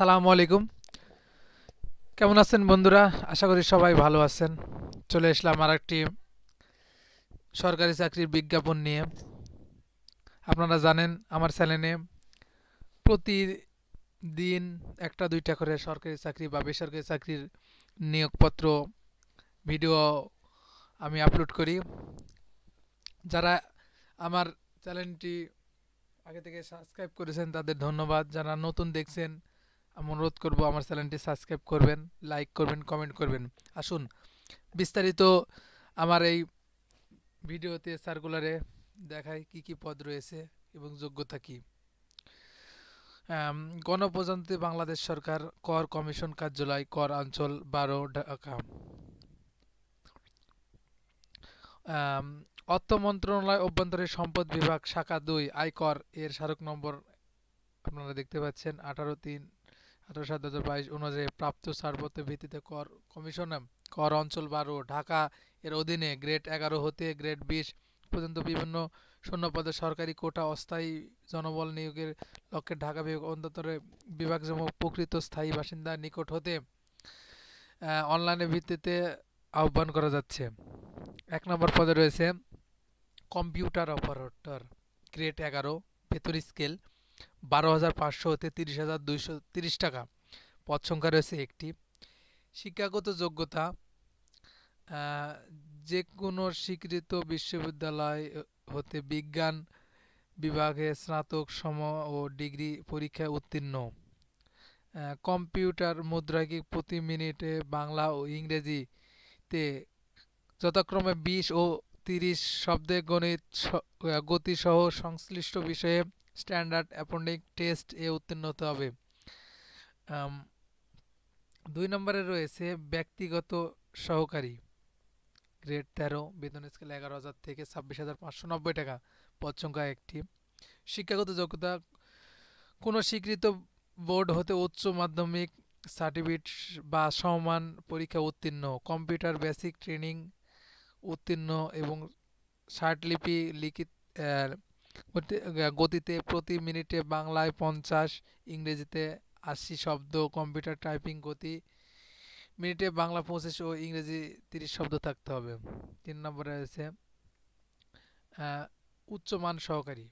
আসসালামু আলাইকুম। কেমন আছেন বন্ধুরা? আশা করি সবাই ভালো আছেন। চলে আসলাম আর একটি সরকারি চাকরির বিজ্ঞাপন নিয়ে। আপনারা জানেন আমার চ্যানেলে প্রতিদিন একটা দুইটা করে সরকারি চাকরি বা বেসরকারি চাকরির নিয়োগপত্র, ভিডিও আমি আপলোড করি। যারা আমার চ্যানেলটি আগে থেকে সাবস্ক্রাইব করেছেন তাদের ধন্যবাদ। যারা নতুন দেখছেন অনুরোধ করব আমার চ্যানেলটি সাবস্ক্রাইব করবেন, লাইক করবেন, কমেন্ট করবেন। আসুন, বিস্তারিত আমার এই ভিডিওতে সার্কুলারে দেখায় কি কি পদ রয়েছে এবং যোগ্যতা কি। গণপ্রজাতন্ত্রী বাংলাদেশ সরকার কর কমিশন কার্যালয়, কর অঞ্চল বারো, ঢাকা। অর্থ মন্ত্রণালয় অভ্যন্তরীণ সম্পদ বিভাগ, শাখা দুই, আয়কর, এর স্মারক নম্বর আপনারা দেখতে পাচ্ছেন, আঠারো তিন আঠারো সাত দু অনুযায়ী প্রাপ্ত ছাড়পত্রের ভিত্তিতে কর কমিশনে কর অঞ্চল বারো, ঢাকা এর অধীনে গ্রেড এগারো হতে গ্রেড বিশ পর্যন্ত বিভিন্ন শূন্যপদে সরকারি কোটা অস্থায়ী জনবল নিয়োগের লক্ষ্যে ঢাকা বিভাগ অন্তরে বিভাগসমূহ প্রকৃত স্থায়ী বাসিন্দার নিকট হতে অনলাইনের ভিত্তিতে আহ্বান করা যাচ্ছে। এক নম্বর পদে রয়েছে কম্পিউটার অপারেটর, গ্রেড এগারো বেতন স্কেল। বারো হাজার পাঁচশো হতে তিরিশ হাজার দুইশো তিরিশ টাকা। পদ সংখ্যা রয়েছে একটি। শিক্ষাগত যোগ্যতা যে কোনো স্বীকৃত বিশ্ববিদ্যালয় হতে বিজ্ঞান বিভাগে স্নাতক, সম ও ডিগ্রি পরীক্ষায় উত্তীর্ণ। কম্পিউটার, মুদ্রাকে প্রতি মিনিটে বাংলা ও ইংরেজিতে যথাক্রমে বিশ ও তিরিশ শব্দে গণিত গতিসহ সংশ্লিষ্ট বিষয়ে স্ট্যান্ডার্ড অ্যাপন্ডিং টেস্ট এ উত্তীর্ণ হতে হবে। দুই নম্বরে রয়েছে ব্যক্তিগত সহকারী। গ্রেড তেরো, বেতন স্কেল এগারো হাজার থেকে ছাব্বিশ হাজার পাঁচশো নব্বই টাকা। পদ সংখ্যা একটি। শিক্ষাগত যোগ্যতা, কোনো স্বীকৃত বোর্ড হতে উচ্চ মাধ্যমিক সার্টিফিকেট বা সমমান পরীক্ষা উত্তীর্ণ। কম্পিউটার বেসিক ট্রেনিং উত্তীর্ণ এবং শার্টলিপি লিখিত গতিতে প্রতি মিনিটে বাংলায় পঞ্চাশ, ইংরেজিতে আশি শব্দ, কম্পিউটার টাইপিং গতি, মিনিটে বাংলা পঁচিশ ও ইংরেজি তিরিশ শব্দ থাকতে হবে। তিন নম্বরে রয়েছে উচ্চমান সহকারী,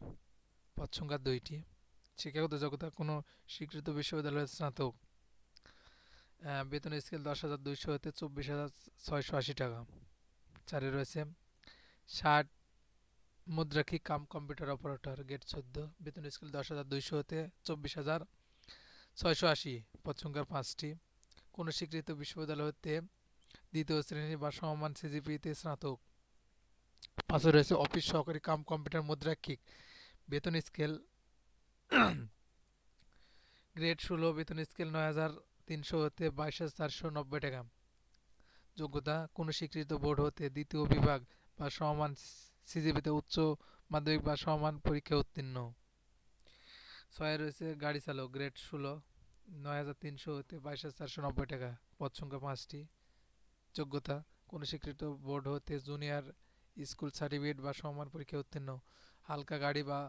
পদ সংখ্যা দুইটি। শিক্ষাগত যোগ্যতা কোনো স্বীকৃত বিশ্ববিদ্যালয়ের স্নাতক বেতন স্কেল দশ হাজার দুইশো হতে চব্বিশ হাজার ছয়শো আশি টাকা। চারে রয়েছে, ষাট মুদ্রাক্ষী কাম কম্পিউটার অপারেটর? গেট চোদ্দ, বেতন স্কেল দশ হাজার দুইশো হতে চব্বিশ হাজার ছয়শো আশি পদ সংখ্যা পাঁচটি। কোনো স্বীকৃত বিশ্ববিদ্যালয় হতে দ্বিতীয় শ্রেণি বা সমমান সিজিপিতে স্নাতক। পাশে রয়েছে, অফিস সহকারী কাম কম্পিউটার মুদ্রাক্ষিক বেতন স্কেল গ্রেড ষোলো, বেতন স্কেল নয় হাজার তিনশো হতে বাইশ হাজার চারশো নব্বই টাকা। যোগ্যতা, কোনো স্বীকৃত বোর্ড হতে দ্বিতীয় বিভাগ বা সমমান সিজিপিতে উচ্চ মাধ্যমিক বা সমান পরীক্ষায় উত্তীর্ণ। ছয় রয়েছে গাড়ি চালক গ্রেড ষোলো, নয় হাজার তিনশো হতে বাইশ হাজার চারশো নব্বই টাকা, পদ সংখ্যা পাঁচটি। যোগ্যতা, কোনো স্বীকৃত বোর্ড হতে জুনিয়র স্কুল সার্টিফিকেট বা সমান পরীক্ষায় উত্তীর্ণ। হালকা গাড়ি বা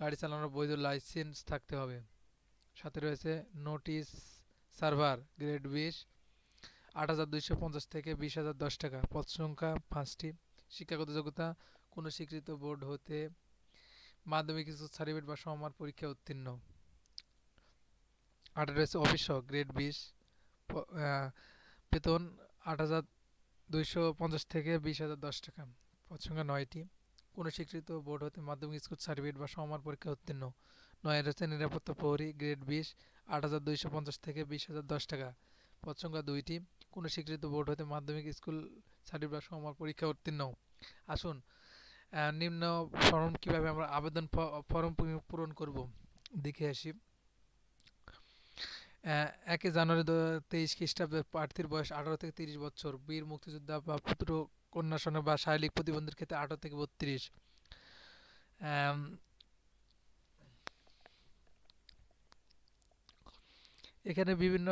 গাড়ি চালানোর বৈধ লাইসেন্স থাকতে হবে। সাথে রয়েছে নোটিশ সার্ভার গ্রেড বিশ, আট হাজার দুইশো পঞ্চাশ থেকে বিশ হাজার দশ টাকা, পদ সংখ্যা পাঁচটি। শিক্ষাগত যোগ্যতা কোনো স্বীকৃত বোর্ড হতে মাধ্যমিক সার্টিফিকেট বা সমান পরীক্ষায় উত্তীর্ণ। রয়েছে অফিস গ্রেড বিশ বেতন আট হাজার দুইশো পঞ্চাশ থেকে বিশ হাজার দশ টাকা। সংখ্যা নয়টি। কোনো স্বীকৃত বোর্ড হতে মাধ্যমিক স্কুল সার্টিফিকেট বা সমান পরীক্ষা উত্তীর্ণ। নয় রয়েছে নিরাপত্তা প্রহরী গ্রেড বিশ, আট হাজার দুইশো পঞ্চাশ থেকে বিশ হাজার দশ টাকা। সংখ্যা দুইটি। কোনো স্বীকৃত বোর্ড হতে মাধ্যমিক স্কুল সার্টিফিকেট বা সমান পরীক্ষা উত্তীর্ণ। আসুন নিম্ন ফর্ম কীভাবে আমরা আবেদন ফর্ম পূরণ করব? দেখে আসি। একে জানুয়ারি দু, তেইশ খ্রিস্টাব্দে প্রার্থীর বয়স আঠারো থেকে তিরিশ বছর, বীর, মুক্তিযোদ্ধা বা পুত্র কন্যা সনদ বা শারীরিক প্রতিবন্ধীর ক্ষেত্রে আঠারো থেকে বত্রিশ। এখানে বিভিন্ন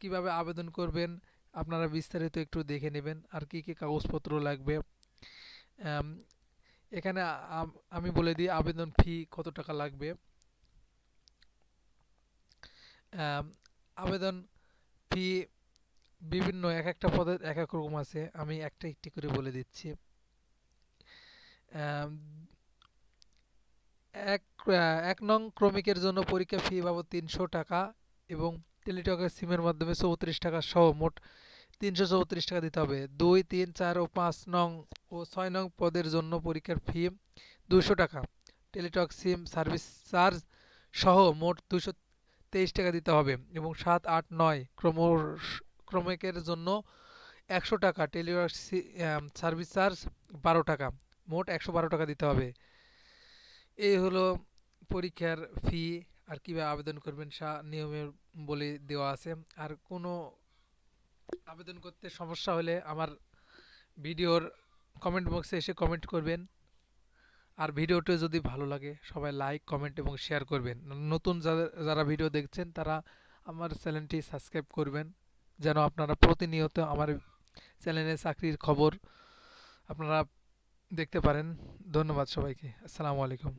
কীভাবে আবেদন করবেন আপনারা বিস্তারিত একটু দেখে নেবেন। আর কি কি কাগজপত্র লাগবে? এখানে আমি বলে দিই আবেদন ফি কত টাকা লাগবে। আবেদন ফি বিভিন্ন এক একটা পদের এক এক রকম আছে, আমি একটা একটি করে বলে দিচ্ছি। এক এক নং ক্রমিকের জন্য পরীক্ষা ফি বাবদ তিনশো টাকা এবং টেলিটকের সিমের মাধ্যমে চৌত্রিশ টাকা সহ মোট তিনশো চৌত্রিশ টাকা দিতে হবে। দুই, তিন, চার ও পাঁচ নং ও ছয় নং পদের জন্য পরীক্ষার ফি দুশো টাকা। টেলিটক সিম সার্ভিস চার্জ সহ মোট দুশো তেইশ টাকা দিতে হবে এবং সাত, আট, নয় ক্রম ক্রমিকের জন্য একশো টাকা। টেলিটক সার্ভিস চার্জ বারো টাকা, মোট একশো বারো টাকা দিতে হবে। এই হলো পরীক্ষার ফি। আর কীভাবে আবেদন করবেন সা নিয়মে বলে দেওয়া আছে। আর কোনো আবেদন করতে সমস্যা হলে আমার ভিডিওর কমেন্ট বক্সে এসে কমেন্ট করবেন। আর ভিডিওটি যদি ভালো লাগে, সবাই লাইক কমেন্ট এবং শেয়ার করবেন। নতুন যারা ভিডিও দেখছেন, তারা আমার চ্যানেলটি সাবস্ক্রাইব করবেন, যেন আপনারা প্রতিনিয়ত আমার চ্যানেলে চাকরির খবর আপনারা দেখতে পারেন। ধন্যবাদ সবাইকে। আসসালামু আলাইকুম।